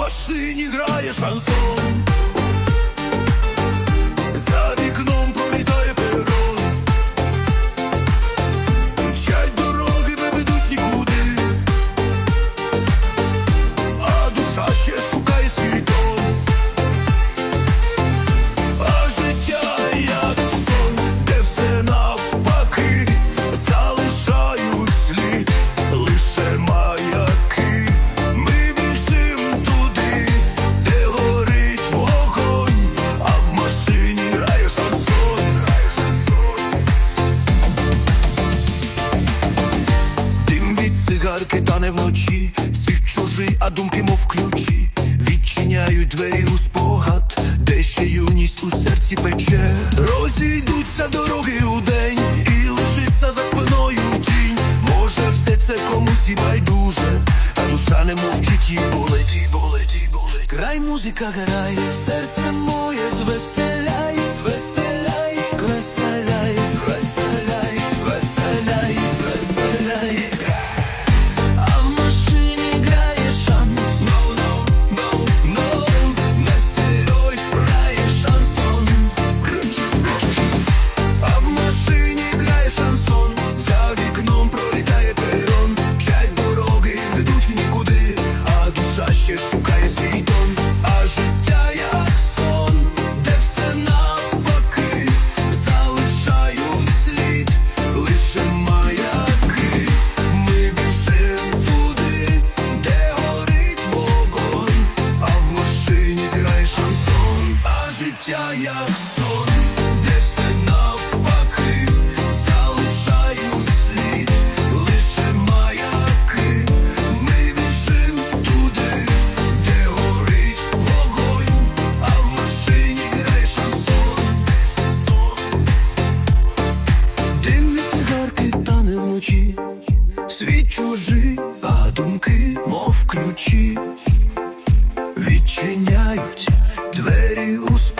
машині грає шансон. Тане вночі, світ чужий, а думки мов ключі. Відчиняють двері у спогад, де ще юність у серці пече. Розійдуться дороги у день, і лишиться за спиною тінь. Може, все це комусь і байдуже, та душа не мовчить і болить, і болить, і болить. Край музика грає, серце моє звеселяй, життя як сон Де все навпаки Залишають слід Лише маяки. Ми біжим туди, де горить вогонь А в машині грає шансон. Дим від цигарки тане вночі, світ чужий, а думки, мов ключі, відчиняють двері у спогад,